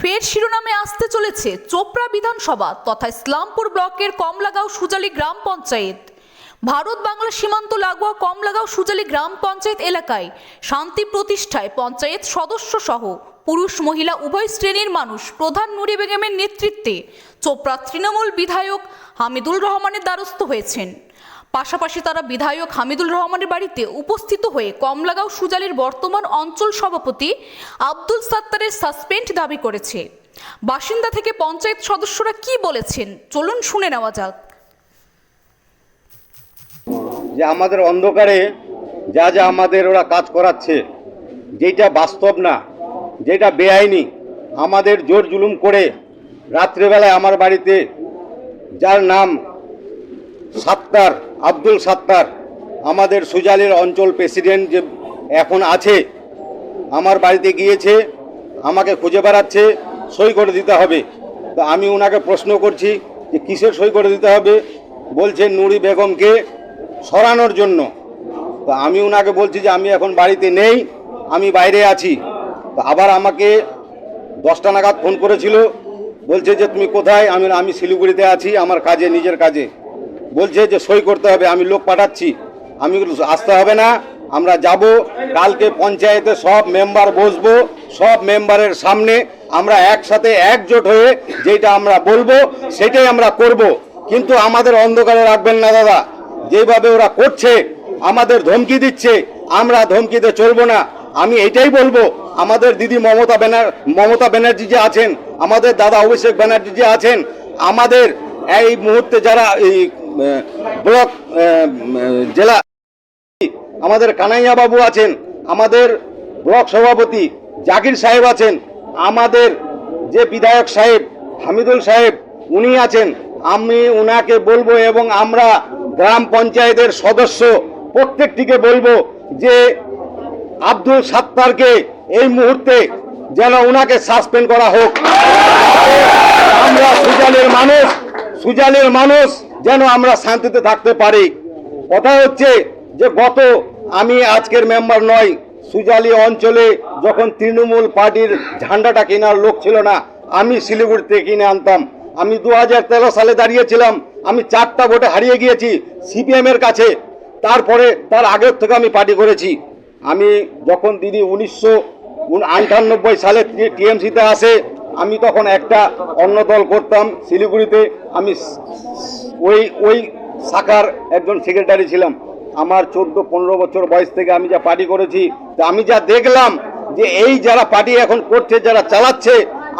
ফের শিরোনামে আসতে চলেছে চোপড়া বিধানসভা তথা ইসলামপুর ব্লকের কমলাগাঁও সুজালি গ্রাম পঞ্চায়েত। ভারত বাংলা সীমান্ত লাগোয়া কমলাগাঁও সুজালি গ্রাম পঞ্চায়েত এলাকায় শান্তি প্রতিষ্ঠায় পঞ্চায়েত সদস্য সহ পুরুষ, মহিলা, উভয় শ্রেণির মানুষ প্রধান নুরি বেগমের নেতৃত্বে চোপড়া তৃণমূল বিধায়ক হামিদুল রহমানের দ্বারস্থ হয়েছেন। পাশাপাশি তারা বিধায়ক হামিদুল রহমানের বাড়িতে উপস্থিত হয়ে কমলাগাঁও সুজালির বর্তমান অঞ্চল সভাপতি আব্দুল সাত্তারের সাসপেন্ড দাবি করেছে। বাসিন্দা থেকে পঞ্চায়েত সদস্যরা কি বলেছেন? চলুন শুনে নেওয়া যাক। যে আমাদের অন্ধকারে যা যা আমাদের ওরা কাজ করাচ্ছে যেটা বাস্তব না যেটা বেআইনি, আমাদের জোর জুলুম করে রাত্রেবেলায় আমার বাড়িতে যার নাম সাত্তার, আব্দুল সাত্তার, আমাদের সুজালের অঞ্চল প্রেসিডেন্ট যে এখন আছে, আমার বাড়িতে গিয়েছে, আমাকে খুঁজে বেড়াচ্ছে, সই করে দিতে হবে। তো আমি ওনাকে প্রশ্ন করছি যে কিসের সই করে দিতে হবে? বলছে নুরি বেগমকে সরানোর জন্য। তো আমি ওনাকে বলছি যে আমি এখন বাড়িতে নেই, আমি বাইরে আছি। তো আবার আমাকে দশটা নাগাদ ফোন করেছিল, বলছে যে তুমি কোথায়? আমি আমি শিলিগুড়িতে আছি, আমার কাজে, নিজের কাজে। বলছে যে সই করতে হবে, আমি লোক পাঠাচ্ছি। আমি আসতে হবে না, আমরা যাব, কালকে পঞ্চায়েতে সব মেম্বার বসবো, সব মেম্বারের সামনে আমরা একসাথে একজোট হয়ে যেটা আমরা বলব, সেটাই আমরা করব। কিন্তু আমাদের অন্ধকারে রাখবেন না দাদা, যেভাবে ওরা করছে, আমাদের ধমকি দিচ্ছে, আমরা ধমকিতে চলবো না। আমি এটাই বলব, আমাদের দিদি মমতা ব্যানার, মমতা ব্যানার্জি যে আছেন, আমাদের দাদা অভিষেক ব্যানার্জি যে আছেন, আমাদের এই মুহূর্তে যারা এই ব্লক জেলা আমাদের কানাইয়া বাবু আছেন, আমাদের ব্লক সভাপতি জাকির সাহেব আছেন, আমাদের যে বিধায়ক সাহেব, হামিদুল সাহেব, উনি আছেন। আমি উনাকে বলব এবং আমরা গ্রাম পঞ্চায়েতের সদস্য প্রত্যেকটিকে বলব যে আব্দুল সাত্তারকে এই মুহূর্তে যেন উনাকে সাসপেন্ড করা হোক। আমরা সুজালের মানুষ সুজালের মানুষ যেন আমরা শান্তিতে থাকতে পারি। কথা হচ্ছে যে গত আমি আজকের মেম্বার নয় সুজালি অঞ্চলে যখন তৃণমূল পার্টির ঝান্ডাটা কেনার লোক ছিল না, আমি শিলিগুড়িতে কিনে আনতাম। আমি দু হাজার তেরো সালে দাঁড়িয়েছিলাম, আমি চারটা ভোটে হারিয়ে গিয়েছি সিপিএম এর কাছে। তারপরে তার আগের থেকে আমি পার্টি করেছি। আমি যখন দিদি উনিশশো আটানব্বই সালে টিএমসিতে আসে আমি তখন একটা অন্য দল করতাম, শিলিগুড়িতে আমি ওই ওই শাখার একজন সেক্রেটারি ছিলাম। আমার চোদ্দ, পনেরো বছর বয়স থেকে আমি যা পার্টি করেছি, তা আমি যা দেখলাম যে এই যারা পার্টি এখন করছে, যারা চালাচ্ছে,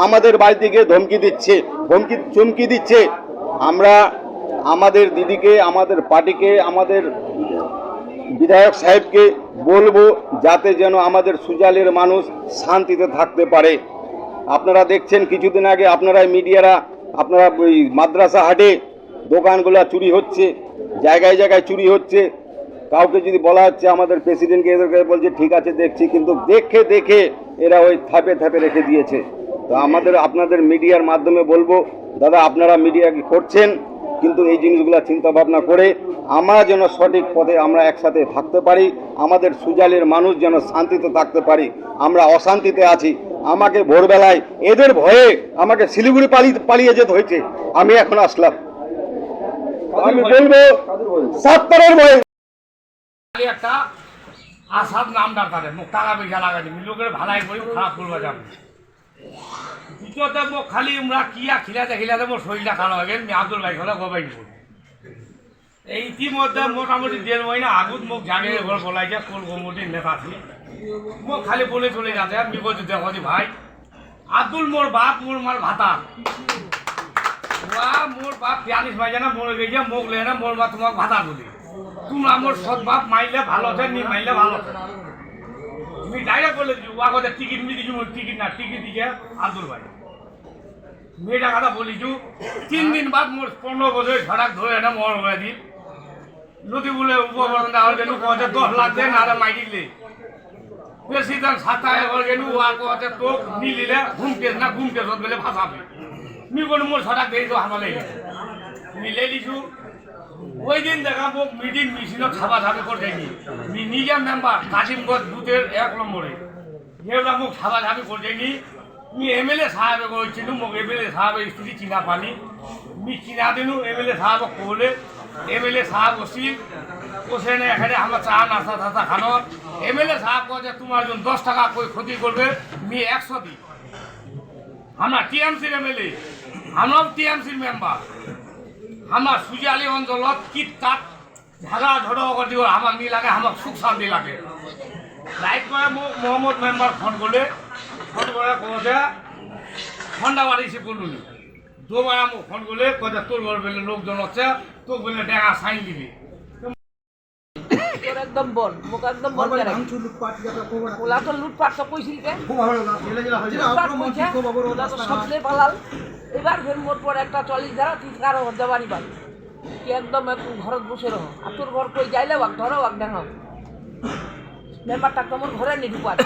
আমাদের বাড়িতে গিয়ে ধমকি দিচ্ছে, ধমকি, চমকি দিচ্ছে। আমরা আমাদের দিদিকে, আমাদের পার্টিকে আমাদের বিধায়ক সাহেবকে বলব, যাতে যেন আমাদের সুজালের মানুষ শান্তিতে থাকতে পারে। আপনারা দেখছেন, কিছুদিন আগে আপনারা মিডিয়ারা, আপনারা ওই মাদ্রাসা হাটে দোকানগুলো চুরি হচ্ছে, জায়গায় জায়গায় চুরি হচ্ছে। কাউকে যদি বলা হচ্ছে, আমাদের প্রেসিডেন্টকে এদেরকে বলছে, ঠিক আছে, দেখছি। কিন্তু দেখে দেখে এরা ওই থাপে থাপে রেখে দিয়েছে। তো আমাদের, আপনাদের মিডিয়ার মাধ্যমে বলব, দাদা, আপনারা মিডিয়া করছেন কিন্তু এই জিনিসগুলো চিন্তা ভাবনা করে আমরা যেন সঠিক পথে আমরা একসাথে থাকতে পারি আমাদের সুজালের মানুষ যেন শান্তিতে থাকতে পারি আমরা অশান্তিতে আছি। আমাকে ভোরবেলায় এদের ভয়ে আমাকে শিলিগুড়ি পালিয়ে পালিয়ে যেতে হয়েছে। আমি এখন আসলাম। আমি বলব ভয়ে। একটা আসাদ নাম ডাক্তারে মোক টাকা লাগাই দিবি লোকের ভালাই করি খারাপ করবা যাবে। দ্বিতীয়তে মোক খালি আমরা কিয়া খিলাতে খিলাতে খারাপ হয়ে গেল আমি আব্দুল ভাই হলে গবাই দিব এই ইতিমধ্যে মোটামুটি দেড় মহিনা আগুত মোক জাগে ঘর বলাইছে কোন কমিটির নেতা ছিল মোক খালি বলে চলে যাতে আমি বলছি দেখো ভাই। আব্দুল মোর বাপ, মোর মার ভাতা। ওয়া মোর বাপ পিয়ানিস মাইজা না মরে গেছে, মোক লে না, মোর মা তোমাক ভাতা বলি। তোমরা মোর সৎ বাপ, মাইলে ভালো আছে, নি মাইলে ভালো আছে। তুমি ডাইরেক্ট বলে দিছো ওয়া কথা টিকিট মি দিছো টিকিট না, টিকিট দিছে আব্দুল ভাই। মেয়েটা কথা বলিছু তিন দিন বাদ মোর পনেরো বছর সড়াক ধরে না মর হয়ে দি নদী বলে উপকরণ হল গেলু কতে দশ লাখ দে, না রে মাইকি লে। বেশি দাম সাতা এগর গেলু ওয়া কতে তো মিলিলে ঘুমতে না ঘুমতে সব বেলে ভাসাবে মি কোনো মোর সড়াক দেই তো হামালে মিলে লিছু ওই দিন দেখা মোক মিটিং মিছিলত ছাবা ছাবি করে দেখি। নিজে মেম্বার কাশিমগঞ্জ বুথের এক নম্বরে। যেগুলা মোক ছাবা ছাবি করে দেখি। मी एम एल ए साहेब को चिनू मग एम एल ए साहेब स्त्री चिना पानी मी চিনা দিনু এম এল এ সাহেব কলে এম এল এ সাহেব ওসিল ওসেনে এখানে আমার চা নাস্তা টাস্তা খানো এম এল এ সাহেব কো যে তোমার জন্য দশ টাকা কই ক্ষতি করবে মি একশো দিই আমরা টিএমসির এম এল এ আমরাও টিএমসির মেম্বার আমার সুজালি অঞ্চলত কীট কাট ঝাগা ঝড় কৰি দিব আমাক নি লাগে আমাক সুখ শান্তি লাগে লাইট করে মোহাম্মদ মেম্বার ফোন করলে ফোন করে কছে ঠান্ডা বাড়িছে বলুন। দুবার মোক ফোন করলে কছে তোর ঘর বেলে লোকজন হচ্ছে তোর বেলে ডেঙা সাইন দিবি। একদম বল মোক একদম বল করে ওলা তো লুটপাট তো কইছিল কে ওলা তো সবচেয়ে পালাল এবার ফের মোট পর একটা চল্লিশ ধারা তুই কারও দেওয়ানি পাবি তুই একদম একটু ঘরত বসে রহ। আর তোর ঘর কই? যাইলে ওয়াক ধরো ওয়াক দেখাও মেম্বারটা তোমার ঘরে নি ঢুকাত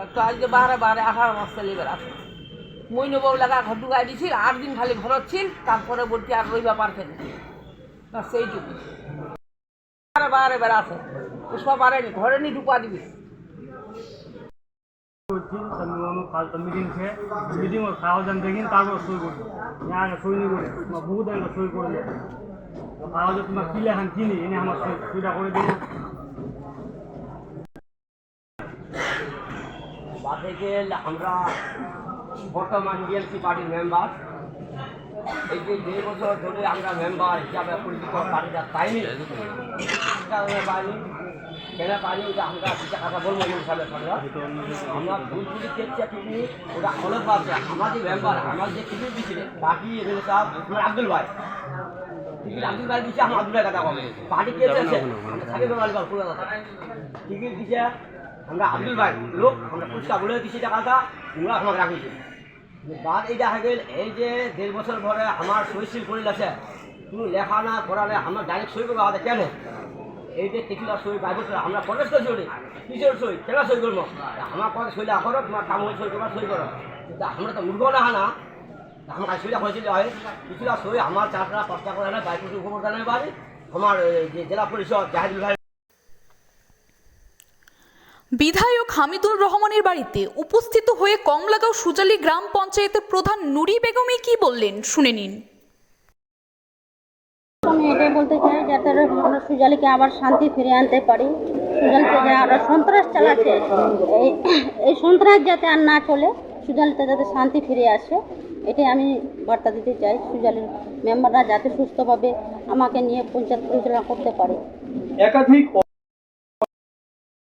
আজকে বাহারে বাহারে আঠারো মাস চলে এবার আছে মই নবৌ লাগা ঘর ঢুকাই দিছিল, আট দিন খালি ঘরত ছিল তারপরে বলছি আর রইবা পারছে না। সেইটুকু। বারে বারে বেড়া আছে পুষ্পা পারেনি ঘরে নি ঢুকা দিবি। তারপর সই করব यहाँ সই নি করে বহুত সই করে দেয় কাগজ তোমার কি লেখান চিনি এনে আমার সই সইটা করে দিন থেকে আমরা বর্তমান বিএনপি পার্টির মেম্বার এই যে দেড় বছর ধরে আমরা মেম্বার হিসাবে পরিচিত পার্টিটা পাইনি। পাইনি কেন পাইনি ওটা আমরা সেটা কথা বলব হিসাবে আমরা আমরা ভুলগুলি চেষ্টা পিকনিক ওটা অলগ আমার যে মেম্বার আমার যে টিকিট দিচ্ছে পার্টি এমএলএ সাহেব আব্দুল ভাই। টিকিট আব্দুল ভাই দিচ্ছে আমার আব্দুল ভাই কথা বলে পার্টি কে চেয়েছে থাকে টিকিট দিচ্ছে আমরা আব্দুল ভাই, লোক, আমরা পুরস্কার বলে দিচ্ছি টাকাটা তোমরা আমাকে রাখিছি বাদ এইটা হয়ে গেল, এই যে দেড় বছর পরে আমার সইশিল করে আছে তুমি লেখা না করালে আমার ডাইরেক্ট সই করব আমাদের কেন? এই যে টিকিটা সই বাইবল করে আমরা প্রবেশ করছি ওটি, কিসের সই? কেন সই করব। আমার কথা সই না করো তোমার কাম সই করবার সই করো। আমরা তো না না। আমার সইটা হয়েছিল, হয়। কিছুটা সই আমার চারটা পাঁচটা করে না বাইপুর উপপ্রধানের বাড়ি। আমার এই যে জেলা পরিষদ, জাহিদুল ভাই বিধায়ক হামিদুর রহমানের বাড়িতে উপস্থিত হয়ে কমলাগাঁও সুজালি গ্রাম পঞ্চায়েতের প্রধান নুরি বেগমই কি বললেন? শুনে নিন। আমি এটাই বলতে চাই যাতে আমরা সুজালিকে আবার শান্তি ফিরে আনতে পারি। সুজালিতে যারা সন্ত্রাস চালাচ্ছে এই এই সন্ত্রাস যাতে আর না চলে সুজালিতে যাতে শান্তি ফিরে আসে এটাই আমি বার্তা দিতে চাই। সুজালির মেম্বাররা যাতে সুস্থভাবে আমাকে নিয়ে পঞ্চায়েত পরিচালনা করতে পারে।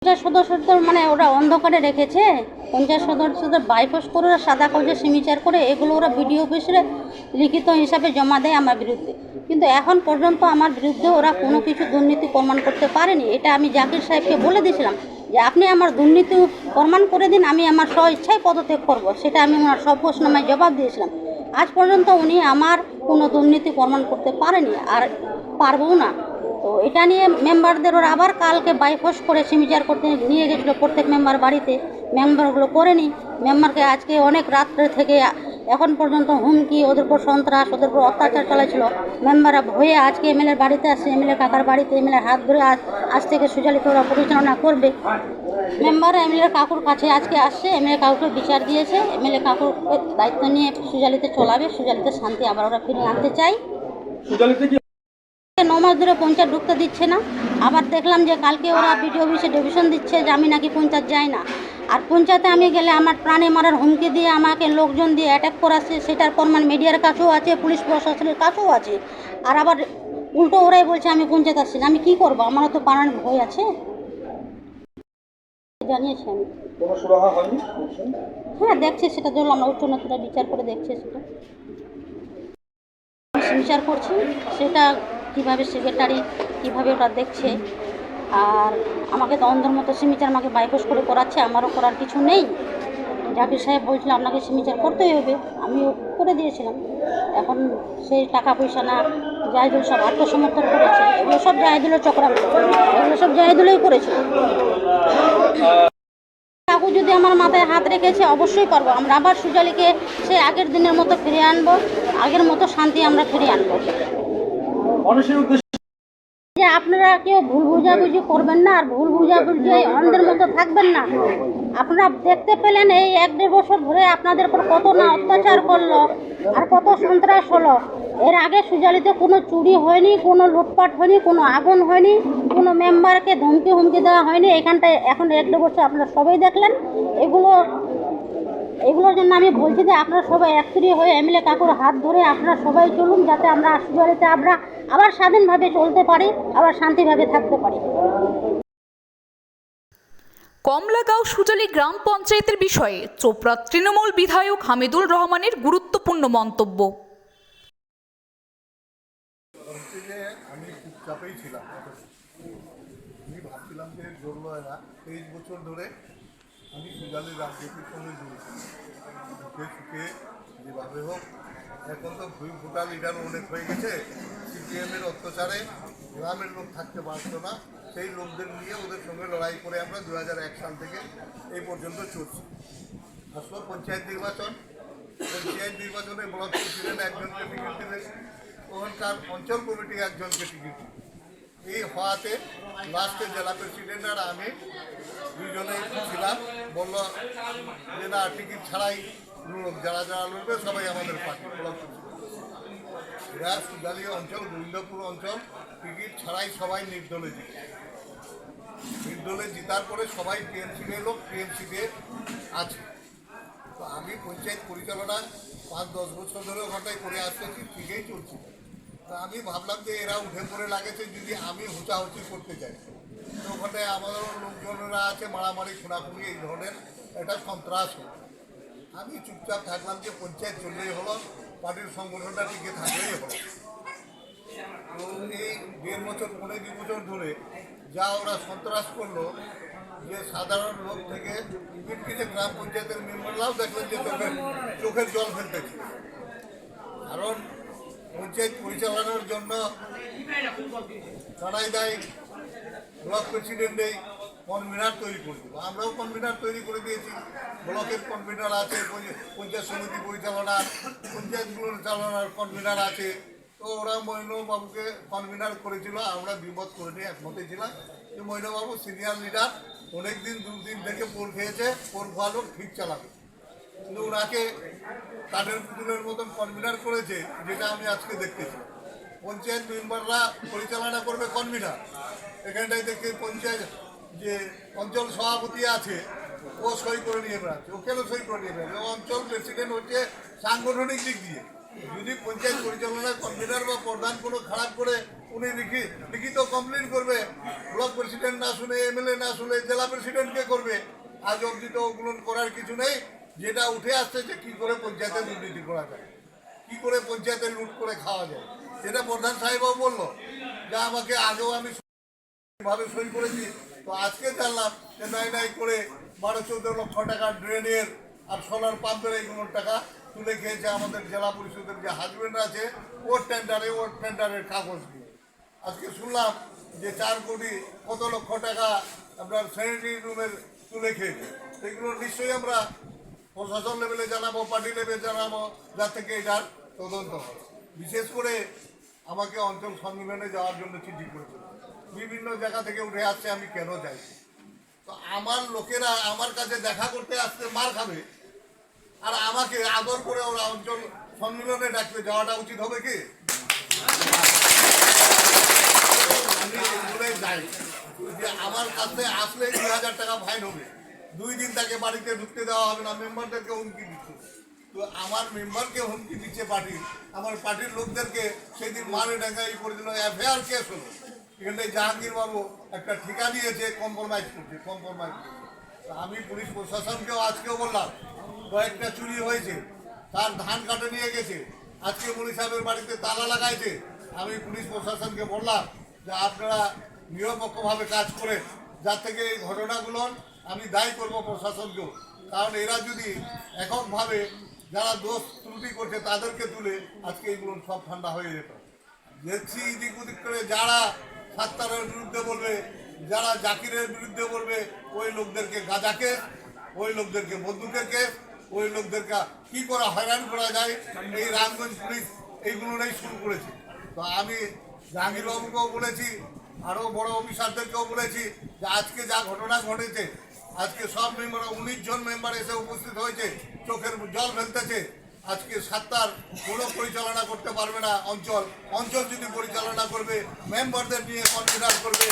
পঞ্চায়েত সদস্যদের মানে ওরা অন্ধকারে রেখেছে। পঞ্চায়েত সদস্যদের বাইপাস করে ওরা সাদা কাগজে সিমিচার করে এগুলো ওরা বিডিও অফিসে লিখিত হিসাবে জমা দেয় আমার বিরুদ্ধে। কিন্তু এখন পর্যন্ত আমার বিরুদ্ধে ওরা কোনো কিছু দুর্নীতি প্রমাণ করতে পারেনি। এটা আমি জাকির সাহেবকে বলে দিয়েছিলাম যে, আপনি আমার দুর্নীতি প্রমাণ করে দিন, আমি আমার স্ব ইচ্ছায় পদত্যাগ করব। সেটা আমি ওনার সব প্রশ্নমায় জবাব দিয়েছিলাম। আজ পর্যন্ত উনি আমার কোনো দুর্নীতি প্রমাণ করতে পারেনি, আর পারবও না। তো এটা নিয়ে মেম্বারদের ওরা আবার কালকে বাইফোস করে সিমিচার করতে নিয়ে গেছিল। প্রত্যেক মেম্বার বাড়িতে মেম্বারগুলো করেনি মেম্বারকে আজকে অনেক রাত্রে থেকে এখন পর্যন্ত হুমকি, ওদের উপর সন্ত্রাস, ওদের উপর অত্যাচার চালাচ্ছিল। মেম্বাররা ভয়ে আজকে এমএলএর বাড়িতে আসছে। এমএলএ কাকার বাড়িতে এমএলএ হাত ধরে আজ আজ থেকে সুচালিত ওরা পরিচালনা করবে। মেম্বার এমএলএ কাকুর কাছে আজকে আসছে। এম এমএলএ কাকুকে বিচার দিয়েছে। এমএলএ কাকুর দায়িত্ব নিয়ে সুজালিতে চলাবে। সুজালিতে শান্তি আবার ওরা ফিরে আনতে চাই ন মাস ধরে পঞ্চায়েত ঢুকতে দিচ্ছে না। আবার দেখলাম যে কালকে ওরা বিডিও অফিসে ডিভিশন দিচ্ছে যে আমি নাকি পঞ্চায়েত যাই না। আর পঞ্চায়েতে আমি গেলে আমার প্রাণে মারার হুমকি দিয়ে আমাকে লোকজন দিয়ে অ্যাটাক করাচ্ছে সেটার প্রমাণ মিডিয়ার কাছেও আছে পুলিশ প্রশাসনের কাছেও আছে। আর আবার উল্টো ওরাই বলছে আমি পঞ্চায়েত আসছি আমি কি করব? আমারও তো পাড়ার ভয় আছে। জানিয়েছি আমি। হ্যাঁ দেখছে সেটা ধরো আমরা উচ্চনতরা বিচার করে দেখছে সেটা। বিচার করছি সেটা কীভাবে সেক্রেটারি কীভাবে ওটা দেখছে। আর আমাকে তো অন্ধর মতো সিমিচার আমাকে বাইপাস করে করাচ্ছে, আমারও করার কিছু নেই। জাকির সাহেব বলছিল, আপনাকে সিমিচার করতেই হবে। আমিও করে দিয়েছিলাম। এখন সেই টাকা পয়সা না, জাহিদুল সব আত্মসমর্থন করেছে। এগুলো সব জাহিদুলের চক্রান্ত এগুলো সব জাহিদুলেই করেছে। কাকু যদি আমার মাথায় হাত রেখেছে, অবশ্যই পারব আমরা আবার সুজালিকে সে আগের দিনের মতো ফিরিয়ে আনব, আগের মতো শান্তি আমরা ফিরিয়ে আনব। যে আপনারা কেউ ভুল বুঝাবুঝি করবেন না আর ভুল বুঝাবুঝি অন্ধের মতো থাকবেন না। আপনারা দেখতে পেলেন এই এক দেড় বছর ধরে আপনাদের উপর কত না অত্যাচার করল আর কত সন্ত্রাস হলো। এর আগে সুজালিতে কোনো চুরি হয়নি, কোনো লুটপাট হয়নি, কোনো আগুন হয়নি, কোনো মেম্বারকে ধমকি হুমকি দেওয়া হয়নি। এখানটায় এখন এক দেড় বছর আপনারা সবাই দেখলেন। এগুলো এগুলোর জন্য আমি বলছি যে আপনারা সবাই একত্রিত হয়ে এমএলএ কাকুর হাত ধরে আপনারা সবাই চলুন যাতে আমরা সুজালিতে আমরা আবার স্বাধীনভাবে চলতে পারি আবার শান্তিভাবে থাকতে পারি। কমলাগাঁও সুজালি গ্রাম পঞ্চায়েতের বিষয়ে চোপড়া তৃণমূল বিধায়ক হামিদুল রহমানের গুরুত্বপূর্ণ মন্তব্য। আমি চুপচাপেই ছিলাম। আমি ভাবছিলাম যে এরা তেইশ বছর ধরে আমি সুজালের রাজনীতির সঙ্গে জড়িত সুখে সুখে যেভাবে হোক, এখন তো ভুই ভোটার লিডার অনেক হয়ে গেছে। সিপিএমের অত্যাচারে গ্রামের লোক থাকতে পারতো না। সেই লোকদের নিয়ে ওদের সঙ্গে লড়াই করে আমরা দু হাজার এক সাল থেকে এই পর্যন্ত চলছি। আসলো পঞ্চায়েত নির্বাচন, পঞ্চায়েত নির্বাচনে ব্লক প্রেসিডেন্ট একজনকে টিকিট দিলেন। ওখানকার অঞ্চল কমিটি একজনকে টিকিট দিল। এই হওয়াতে লাস্টে জেলা প্রেসিডেন্ট আর আমি দুজনে ছিলাম। বলল, যে না, টিকিট ছাড়াই যারা যারা লড়বে সবাই আমাদের পার্টি এরা অঞ্চল, গোবিন্দপুর অঞ্চল, টিকিট ছাড়াই সবাই নির্দলে জিতে। নির্দলে জিতার পরে সবাই টিএমসিতে লোক টিএমসিতে আছে। তো আমি পঞ্চায়েত পরিচালনা পাঁচ দশ বছর ধরে ওখানটায় করে আসতেছি, ঠিকই চলছে। আমি ভাবলাম যে এরা উঠে পড়ে লাগেছে, যদি আমি হুচাহুচি করতে চাই তো ওখানে আমাদের লোকজনেরা আছে, মারামারি, খুনাখুনি এই ধরনের এটা সন্ত্রাস। আমি চুপচাপ থাকলাম যে পঞ্চায়েত চললেই হলো, পার্টির সংগঠনটা টিকে থাকলেই হলো। তো এই দেড় বছর, পনেরো দু বছর ধরে যা ওরা সন্ত্রাস করল, যে সাধারণ লোক থেকে যে গ্রাম পঞ্চায়েতের মেম্বাররাও দেখলেন যে চোখের চোখের জল ফেলতেছে। কারণ পঞ্চায়েত পরিচালনার জন্য কানাই দেয়, ব্লক প্রেসিডেন্ট এই কনভেনার তৈরি করে দিল আমরাও কনভিনার তৈরি করে দিয়েছি। ব্লকের কনভেনার আছে পঞ্চ- পঞ্চায়েত সমিতি পরিচালনার পঞ্চায়েতগুলো চালানোর কনভেনার আছে। তো ওরা মৈনবাবুকে কনভিনার করেছিল, আমরা বিপদ করে নিয়ে একমতে ছিলাম যে মৈনবাবু সিনিয়র লিডার অনেকদিন দুদিন থেকে পোল খেয়েছে, পোল ভালো ঠিক চালাবে। কিন্তু ওনাকে কাঠের পুতুলের মতন কনভেনার করেছে, যেটা আমি আজকে দেখতেছি। পঞ্চায়েত মেম্বাররা পরিচালনা করবে কনভেনার এখানটায় দেখে পঞ্চায়েত যে অঞ্চল সভাপতি আছে, ও সই করে নিয়ে বেড়াচ্ছে। ও কেন সই করে নিয়ে বেড়াচ্ছে? অঞ্চল প্রেসিডেন্ট হচ্ছে সাংগঠনিক দিক দিয়ে। যদি পঞ্চায়েত পরিচালনার কনভেনার বা প্রধান কোনো খারাপ করে উনি লিখি লিখিত কমপ্লেন করবে ব্লক প্রেসিডেন্ট না শুনে এমএলএ না শুনে জেলা প্রেসিডেন্টকে করবে, আজ অবধি তো ওগুলো করার কিছু নেই। যেটা উঠে আসছে যে কী করে পঞ্চায়েতে দুর্নীতি করা যায়, কি করে পঞ্চায়েতে লুট করে খাওয়া যায়, সেটা প্রধান সাহেবও বলল, যে আমাকে আগেও আমি ভাবে সই করেছি, তো আজকে জানলাম যে নাই নাই করে বারো চৌদ্দ লক্ষ টাকা ড্রেনের আর সোলার পাম্পের এইগুলোর টাকা তুলে খেয়েছে আমাদের জেলা পরিষদের যে হাজবেন্ড আছে, ওর টেন্ডারে ওর টেন্ডারের কাগজ দিয়ে। আজকে শুনলাম যে চার কোটি কত লক্ষ টাকা আপনার স্যানিটারি রুমের তুলে খেয়েছে, সেগুলো নিশ্চয়ই আমরা প্রশাসন লেভেলে জানাব পার্টি লেভেলে জানাব যা থেকে এটার তদন্ত বিশেষ করে আমাকে অঞ্চল সম্মেলনে যাওয়ার জন্য চিঠি করেছিল। বিভিন্ন জায়গা থেকে উঠে আসছে, আমি কেন যাই তো আমার লোকেরা আমার কাছে দেখা করতে আসতে মার খাবে। আর আমাকে আদর করে ওরা অঞ্চল সম্মেলনে ডাকতে যাওয়াটা উচিত হবে কি? আমি যাই যে আমার কাছে আসলে দুই হাজার টাকা ফাইন হবে। দুই দিন তাকে বাড়িতে ঢুকতে দেওয়া হবে না, মেম্বারদেরকে হুমকি দিচ্ছে। তো আমার মেম্বারকে হুমকি দিচ্ছে পার্টি, আমার পার্টির লোকদেরকে সেদিন মারে ডাঙ্গাই করে দিল, এফআইআর কেস হলো। এখানে জাহাঙ্গীর বাবু একটা ঠিকা দিয়েছে কম্প্রোমাইজ করছে কম্প্রোমাইজ তো আমি পুলিশ প্রশাসনকেও আজকেও বললাম, কয়েকটা চুরি হয়েছে, তার ধান কাটে নিয়ে গেছে, আজকে মুনি সাহেবের বাড়িতে তালা লাগাইছে। আমি পুলিশ প্রশাসনকে বললাম যে আপনারা নিরপেক্ষভাবে কাজ করে যার থেকে এই ঘটনাগুলো আমি দায়ী করব প্রশাসনকেও। কারণ এরা যদি এককভাবে যারা দোষ ত্রুটি করছে তাদেরকে তুলে আজকে এইগুলো সব ঠান্ডা হয়ে যেত। দেখছি এদিক ওদিক করে যারা সাত্তারের বিরুদ্ধে বলবে, যারা জাকিরের বিরুদ্ধে বলবে, ওই লোকদেরকে গাঁজাকে ওই লোকদেরকে বন্দুকের ওই লোকদেরকে কি করা হয়রান করা যায়, এই রামগঞ্জ পুলিশ এইগুলো নেই শুরু করেছে। তো আমি জাহাঙ্গীরবাবুকেও বলেছি, আরও বড় অফিসারদেরকেও বলেছি যে আজকে যা ঘটনা ঘটেছে আজকে সব মেম্বার উনিশ জন মেম্বার এসে উপস্থিত হয়েছে চোখের জল ফেলতেছে। আজকে সাতটার কোনো পরিচালনা করতে পারবে না অঞ্চল। অঞ্চল যদি পরিচালনা করবে, মেম্বারদের নিয়ে কনফিডার করবে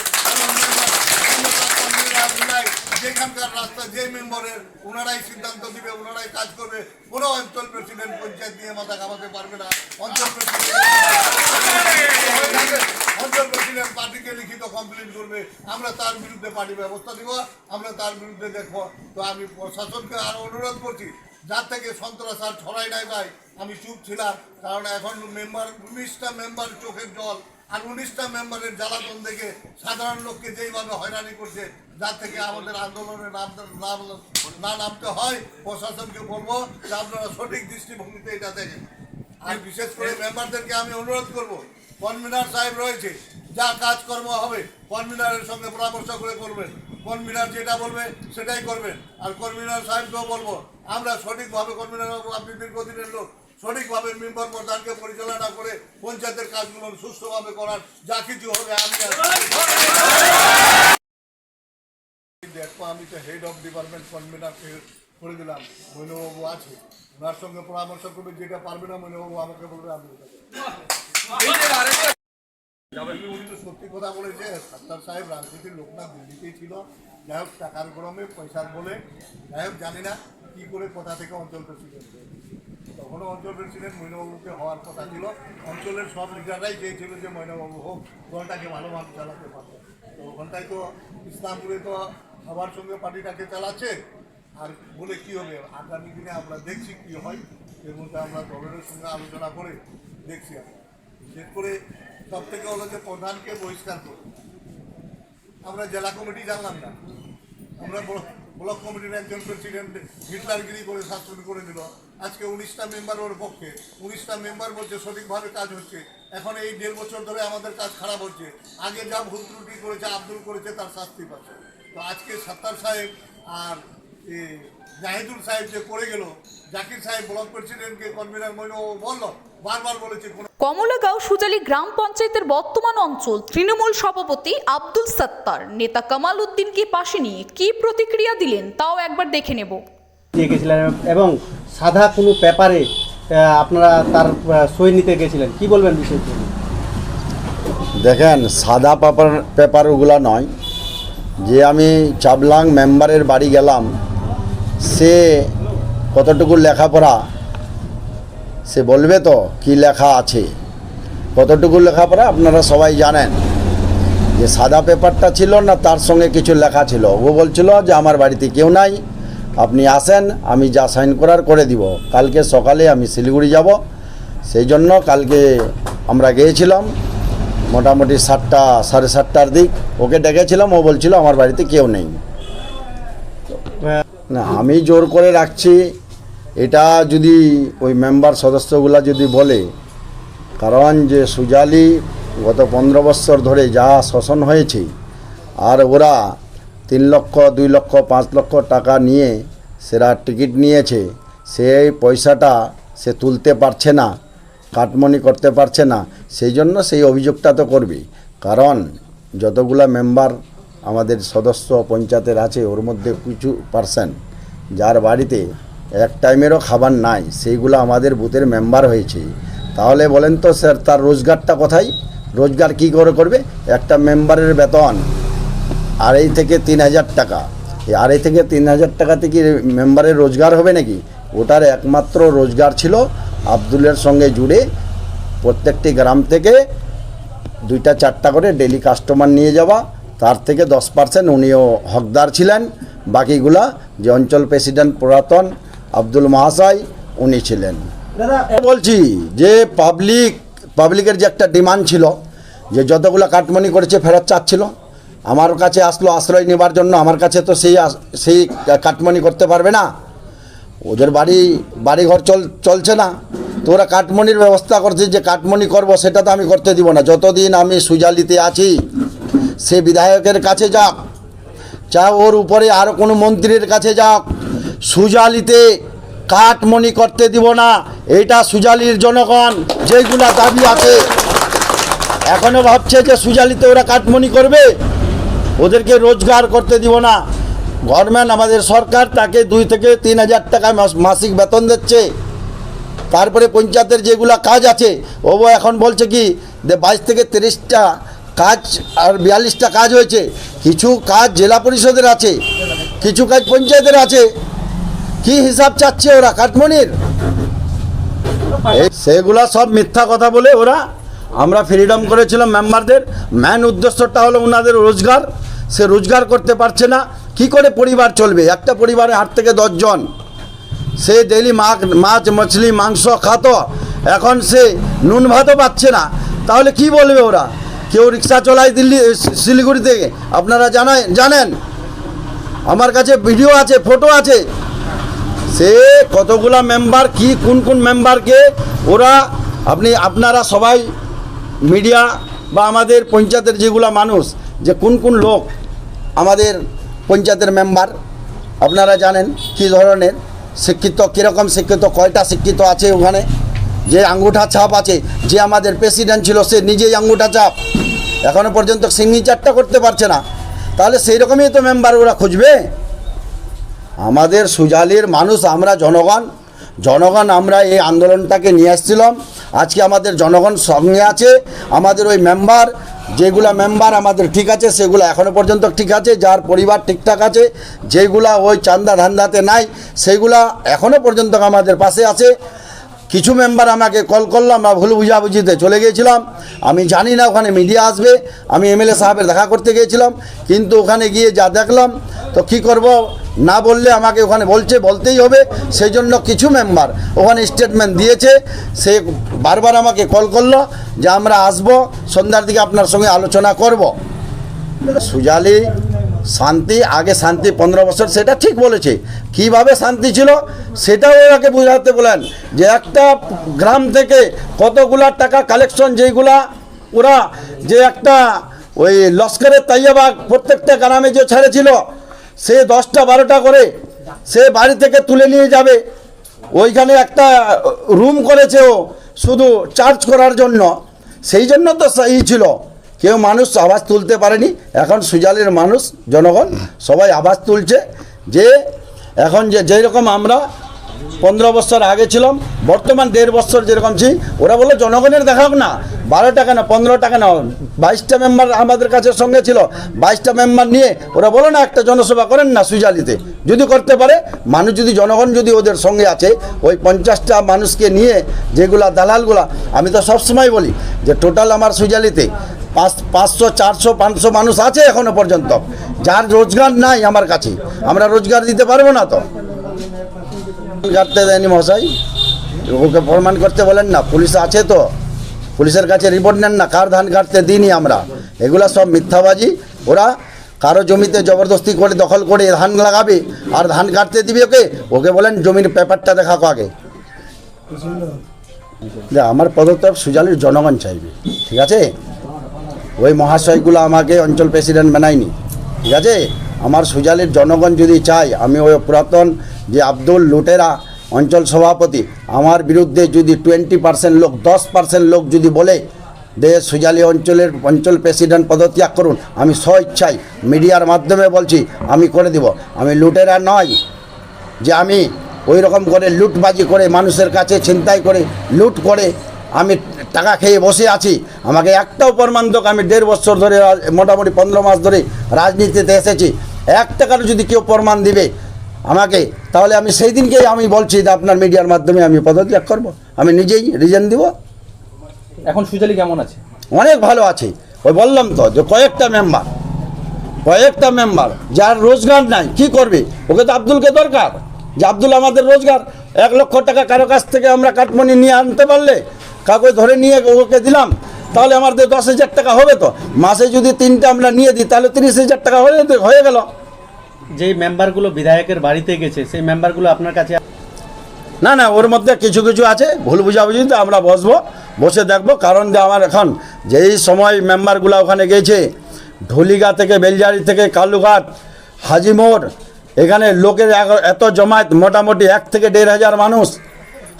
যেখানকার রাস্তা, যে মেম্বারের, ওনারাই সিদ্ধান্ত দিবে ওনারাই কাজ করবে। কোনো অঞ্চল প্রেসিডেন্ট পঞ্চায়েত নিয়ে মাথা কামাতে পারবে না। অঞ্চল অঞ্চল প্রেসিডেন্ট পার্টিকে লিখিত কমপ্লেন করবে। আমরা তার বিরুদ্ধে পার্টি ব্যবস্থা দিব আমরা তার বিরুদ্ধে দেখব। তো আমি প্রশাসনকে আরও অনুরোধ করছি যার থেকে সন্ত্রাস আর ছড়াই নাই ভাই। আমি চুপ ছিলাম, কারণ এখন মেম্বার উনিশটা মেম্বার চোখের জল, আর উনিশটা মেম্বারের জ্বালাতন দেখে সাধারণ লোককে যেইভাবে হয়রানি করছে, যার থেকে আমাদের আন্দোলনে নাম নাম না নামতে হয়, প্রশাসনকে বলব যে আপনারা সঠিক দৃষ্টিভঙ্গিতে এটা দেখেন। আর বিশেষ করে মেম্বারদেরকে আমি অনুরোধ করব, কনভিনার সাহেব রয়েছে, যা কাজকর্ম হবে, কনভিনারের সঙ্গে পরামর্শ করে করবেন কনভিনার যেটা বলবে, সেটাই করবেন। আর কনভিনার সাহেবকেও বলব আমরা সঠিকভাবে আপনি দীর্ঘদিনের লোক, সঠিকভাবে মেম্বার প্রধানকে পরিচালনা করে পঞ্চায়েতের কাজগুলো সুস্থভাবে করার যা কিছু হবে, আমি দেখো, আমি তো হেড অফ ডিপার্টমেন্ট কনভিনার করে দিলাম। মৈনবাবু আছে। ওনার সঙ্গে পরামর্শ করবে, যেটা পারবে না মৈনবাবু আমাকে বলবে, আমি সত্যি কথা বলেছে সাত্তার সাহেব রাজনীতির লোক না, দিল্লিতেই ছিল। যাই হোক, টাকার গরমে, পয়সার বলে। যাই হোক, জানি না। কি করে কোথা থেকে অঞ্চল প্রেসিডেন্ট। তখনও অঞ্চল প্রেসিডেন্ট মৈনবাবুকে হওয়ার কথা ছিল। অঞ্চলের সব লিডাররাই চেয়েছিল যে মৈনবাবু হোক, দলটাকে ভালোভাবে চালাতে পারবে। তো ওখানটায় তো ইসলামপুরে তো সবার সঙ্গে পার্টিটাকে চালাচ্ছে। আর বলে কি হবে? আগামী দিনে আমরা দেখছি কি হয়। এর মধ্যে আমরা দলের সঙ্গে আলোচনা করে দেখছি বিশেষ করে সব থেকে হলো যে প্রধানকে বহিষ্কার করব আমরা জেলা কমিটি জানলাম না। আমরা ব্লক- কমিটির একজন প্রেসিডেন্ট হিটলারগিরি করে শাসন করে দিল। আজকে উনিশটা মেম্বার ওর পক্ষে। উনিশটা মেম্বার বলছে, সঠিকভাবে কাজ হচ্ছে। এখন এই দেড় বছর ধরে আমাদের কাজ খারাপ হচ্ছে। আগে যা ভুল ত্রুটি করেছে, আব্দুল করেছে, তার শাস্তি পাচ্ছে। তো আজকে সাত্তার সাহেব আর জাহিদুল সাহেব যে করে গেল জাকির সাহেব ব্লক প্রেসিডেন্টকে কনভিনার মইন বলল বারবার বলেছে কমলাগাঁও সুজালি গ্রাম পঞ্চায়েতের বর্তমান অঞ্চল তৃণমূল সভাপতি আব্দুল সত্তার নেতা কামাল উদ্দিনকে পাশে নিয়ে কি প্রতিক্রিয়া দিলেন তাও একবার দেখে নেব। দিয়ে গেছিলেন এবং সাদা কোনো পেপারে আপনারা তার সই নিতে গেছিলেন কি বলবেন বিষয়টি? দেখেন সাদা পেপার পেপার ওগুলা নয়। যে আমি চাবলাং মেম্বারের বাড়ি গেলাম সে কতটুকু লেখাপড়া? সে বলবে তো, কি লেখা আছে? কতটুকু লেখাপড়া আপনারা সবাই জানেন। যে সাদা পেপারটা ছিল না, তার সঙ্গে কিছু লেখা ছিল। ও বলছিল যে আমার বাড়িতে কেউ নাই, আপনি আসেন, আমি যা সাইন করার করে দিব। কালকে সকালে আমি শিলিগুড়ি যাব। সেই জন্য কালকে আমরা গিয়েছিলাম, মোটামুটি সাতটা, সাড়ে সাতটার দিক। ওকে ডেকেছিলাম, ও বলছিল আমার বাড়িতে কেউ নেই। না, আমি জোর করে রাখছি। এটা যদি ওই মেম্বার সদস্যগুলা যদি বলে, কারণ যে সুজালি গত পনেরো বছর ধরে যা শোষণ হয়েছে, আর ওরা তিন লক্ষ, দুই লক্ষ, পাঁচ লক্ষ টাকা নিয়ে সেরা টিকিট নিয়েছে, সেই পয়সাটা সে তুলতে পারছে না, কাটমনি করতে পারছে না, সেই জন্য সেই অভিযোগটা তো করবে। কারণ যতগুলা মেম্বার আমাদের সদস্য পঞ্চায়েতের আছে, ওর মধ্যে কিছু পার্সেন্ট যার বাড়িতে এক টাইমেরও খাবার নাই, সেইগুলো আমাদের বুথের মেম্বার হয়েছে। তাহলে বলেন তো স্যার তার রোজগারটা কোথায়? রোজগার কি করে করবে? একটা মেম্বারের বেতন আড়াই থেকে তিন হাজার টাকা। এই আড়াই থেকে তিন হাজার টাকাতে কি মেম্বারের রোজগার হবে নাকি? ওটার একমাত্র রোজগার ছিল আব্দুলের সঙ্গে জুড়ে প্রত্যেকটি গ্রাম থেকে দুইটা, চারটা করে ডেলি কাস্টমার নিয়ে যাওয়া। তার থেকে দশ পার্সেন্ট উনিও হকদার ছিলেন। বাকিগুলা যে অঞ্চল প্রেসিডেন্ট পুরাতন আব্দুল মহাশয় উনি ছিলেন। দাদা বলছি যে পাবলিক পাবলিকের যে একটা ডিমান্ড ছিল যে যতগুলো কাটমনি করেছে ফেরত চাচ্ছিল আমার কাছে আসলো আশ্রয় নেবার জন্য আমার কাছে তো সেই সেই কাটমনি করতে পারবে না। ওদের বাড়ি বাড়িঘর চল চলছে না। তো ওরা কাটমনির ব্যবস্থা করছে যে কাটমনি করব সেটা তো আমি করতে দিব না। যতদিন আমি সুজালিতে আছি সে বিধায়কের কাছে যাক। চা ওর উপরে আরও কোনো মন্ত্রীর কাছে যাক। সুজালিতে কাটমনি করতে দিব না। এটা সুজালির জনগণ, যেগুলা দাবি আছে। এখনও ভাবছে যে সুজালিতে ওরা কাটমনি করবে। ওদেরকে রোজগার করতে দিব না। গভর্নমেন্ট আমাদের সরকার তাকে দুই থেকে তিন হাজার টাকা মাসিক বেতন দিচ্ছে। তারপরে পঞ্চায়েতের যেগুলো কাজ আছে ও এখন বলছে কি, যে বাইশ থেকে তিরিশটা কাজ আর বিয়াল্লিশটা কাজ হয়েছে। কিছু কাজ জেলা পরিষদের আছে, কিছু কাজ পঞ্চায়েতের আছে। কি হিসাব চাচ্ছে ওরা এই- সেগুলা সব মিথ্যা কথা বলে ওরা, আমরা ফ্রিডম করেছিলাম মেম্বারদের ম্যান উদ্দেশ্যটা হলো ওনাদের রোজগার। সে রোজগার করতে পারছে না। কি করে পরিবার চলবে? একটা পরিবারে আট থেকে দশজন সে ডেলি মাছ, মছলি, মাংস, খাত। এখন সে নুন ভাতও পাচ্ছে না। তাহলে কি বলবে ওরা? কেউ রিক্সা চলায় দিল্লি, শিলিগুড়ি থেকে। আপনারা জানায় জানেন। আমার কাছে ভিডিও আছে, ফটো আছে। সে কতগুলা মেম্বার কি, কোন কোন মেম্বারকে ওরা আপনি, আপনারা সবাই মিডিয়া বা আমাদের পঞ্চায়েতের যেগুলা মানুষ, যে কোন কোন লোক আমাদের পঞ্চায়েতের মেম্বার আপনারা জানেন কি ধরনের, শিক্ষিত কীরকম শিক্ষিত, কয়টা শিক্ষিত আছে ওখানে? যে আঙ্গুঠা ছাপ আছে, যে আমাদের প্রেসিডেন্ট ছিল, সে নিজেই আঙ্গুঠা ছাপ। এখনও পর্যন্ত সিগনেচারটা করতে পারছে না। তাহলে সেই রকমই তো মেম্বার ওরা খুঁজবে। আমাদের সুজালির মানুষ, আমরা জনগণ। জনগণ, আমরা এই আন্দোলনটাকে নিয়ে আসছিলাম। আজকে আমাদের জনগণ সঙ্গে আছে, আমাদের ওই মেম্বার যেগুলা মেম্বার আমাদের ঠিক আছে, সেগুলো এখনও পর্যন্ত ঠিক আছে, যার পরিবার ঠিকঠাক আছে, যেগুলা ওই চান্দা ধান্দাতে নাই সেইগুলা এখনও পর্যন্ত আমাদের পাশে আছে। কিছু মেম্বার আমাকে কল করলাম বা ভুল বুঝাবুঝিতে চলে গিয়েছিলাম। আমি জানি না ওখানে মিডিয়া আসবে, আমি এমএলএ সাহেবের দেখা করতে গিয়েছিলাম, কিন্তু ওখানে গিয়ে যা দেখলাম, তো কি করব? না বললে আমাকে ওখানে বলছে, বলতেই হবে সেই জন্য কিছু মেম্বার ওখানে স্টেটমেন্ট দিয়েছে, সে বারবার আমাকে কল করল যে আমরা আসব, সন্ধ্যার দিকে আপনার সঙ্গে আলোচনা করব। সুজালি শান্তি, আগে শান্তি পনেরো বছর, সেটা ঠিক বলেছে। কীভাবে শান্তি ছিল, সেটাও ওনাকে বোঝাতে বলেন যে একটা গ্রাম থেকে কতগুলা টাকা কালেকশন যেইগুলা, ওরা যে একটা ওই লস্করের তাইয়াবাগ প্রত্যেকটা গ্রামে যে ছেড়েছিল, সে দশটা বারোটা করে সে বাড়ি থেকে তুলে নিয়ে যাবে। ওইখানে একটা রুম করেছে ও, শুধু চার্জ করার জন্য। সেই জন্য তো ই ছিল। কেউ মানুষ আওয়াজ তুলতে পারেনি। এখন সুজালের মানুষ, জনগণ, সবাই আওয়াজ তুলছে যে এখন যে যেই রকম আমরা পনেরো বছর আগে ছিলাম, বর্তমান দেড় বছর যেরকম ছি ওরা বলল জনগণের দেখাক না, বারো টাকা না, পনেরো টাকা না, বাইশটা মেম্বার আমাদের কাছে সঙ্গে ছিল, বাইশটা মেম্বার নিয়ে ওরা বলো না, একটা জনসভা করেন না সুজালিতে। যদি করতে পারে, মানুষ যদি, জনগণ যদি ওদের সঙ্গে আছে, ওই পঞ্চাশটা মানুষকে নিয়ে যেগুলা দালালগুলা, আমি তো সবসময় বলি যে, টোটাল আমার সুজালিতে পাঁচ পাঁচশো, চারশো, পাঁচশো মানুষ আছে এখনও পর্যন্ত। যার রোজগার নাই আমার কাছে। আমরা রোজগার দিতে পারব না তো। কাটতে দেয়নি মশাই ওকে প্রমাণ করতে বলেন না, পুলিশ আছে তো। পুলিশের কাছে রিপোর্ট নেন না, কার ধান কাটতে দিইনি আমরা। এগুলা সব মিথ্যাবাজি। ওরা কারও জমিতে জবরদস্তি করে, দখল করে ধান লাগাবে আর ধান কাটতে দিবে ওকে। ওকে বলেন জমির পেপারটা দেখাকো আগে। আমার পদত্যাগ সুজালির জনগণ চাইবে। ঠিক আছে? ওই মহাশয়গুলো আমাকে অঞ্চল প্রেসিডেন্ট বানায়নি। ঠিক আছে? আমার সুজালির জনগণ যদি চায়, আমি ওই পুরাতন যে আব্দুল লুটেরা অঞ্চল সভাপতি, আমার বিরুদ্ধে যদি টোয়েন্টি পার্সেন্ট লোক, দশ পার্সেন্ট লোক যদি বলে যে সুজালি অঞ্চলের অঞ্চল প্রেসিডেন্ট পদত্যাগ করুন, আমি স্ব ইচ্ছায় মিডিয়ার মাধ্যমে বলছি, আমি করে দিব। আমি লুটেরা নয় যে আমি ওই রকম করে লুটবাজি করে মানুষের কাছে ছিনতাই করে, লুট করে আমি টাকা খেয়ে বসে আছি। আমাকে একটাও প্রমাণ দোক আমি দেড় বছর ধরে মোটামুটি পনেরো মাস ধরে রাজনীতিতে এসেছি। এক টাকারও যদি কেউ প্রমাণ দিবে আমাকে তাহলে আমি সেই দিনকেই আমি বলছি যে আপনার মিডিয়ার মাধ্যমে আমি পদত্যাগ করব। আমি নিজেই রিজন দিব। এখন সুজালি কেমন আছে? অনেক ভালো আছে। ওই বললাম তো যে কয়েকটা মেম্বার কয়েকটা মেম্বার যার রোজগার নাই কি করবে? ওকে তো আব্দুলকে দরকার। যে আব্দুল আমাদের রোজগার। এক লক্ষ টাকা কারও কাছ থেকে আমরা কাটমনি নিয়ে আনতে পারলে কাউকে ধরে নিয়ে ওকে দিলাম তাহলে আমাদের দশ হাজার টাকা হবে তো? মাসে যদি তিনটা আমরা নিয়ে দিই তাহলে তিরিশ হাজার টাকা হয়ে হয়ে গেল। যেই মেম্বারগুলো বিধায়কের বাড়িতে গেছে সেই মেম্বারগুলো আপনার কাছে না না ওর মধ্যে কিছু কিছু আছে ভুল বুঝাবুঝি তো আমরা বসবো বসে দেখব কারণ যে আমার এখন যেই সময় মেম্বারগুলো ওখানে গেছে ঢুলিগা থেকে বেলজারি থেকে কালুঘাট হাজিমোড় এখানে লোকের এত জমায়েত মোটামুটি এক থেকে দেড় হাজার মানুষ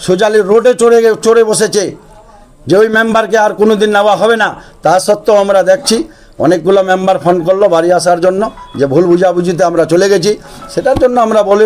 সোজালি রোডে চড়ে চড়ে বসেছে। যে ওই মেম্বারকে আর কোনো দিন নেওয়া হবে না, তা সত্ত্বেও আমরা দেখছি অনেকগুলো মেম্বার ফোন করল বাড়ি আসার জন্য, যে ভুল বুঝাবুঝিতে আমরা চলে গেছি। সেটার জন্য আমরা বলে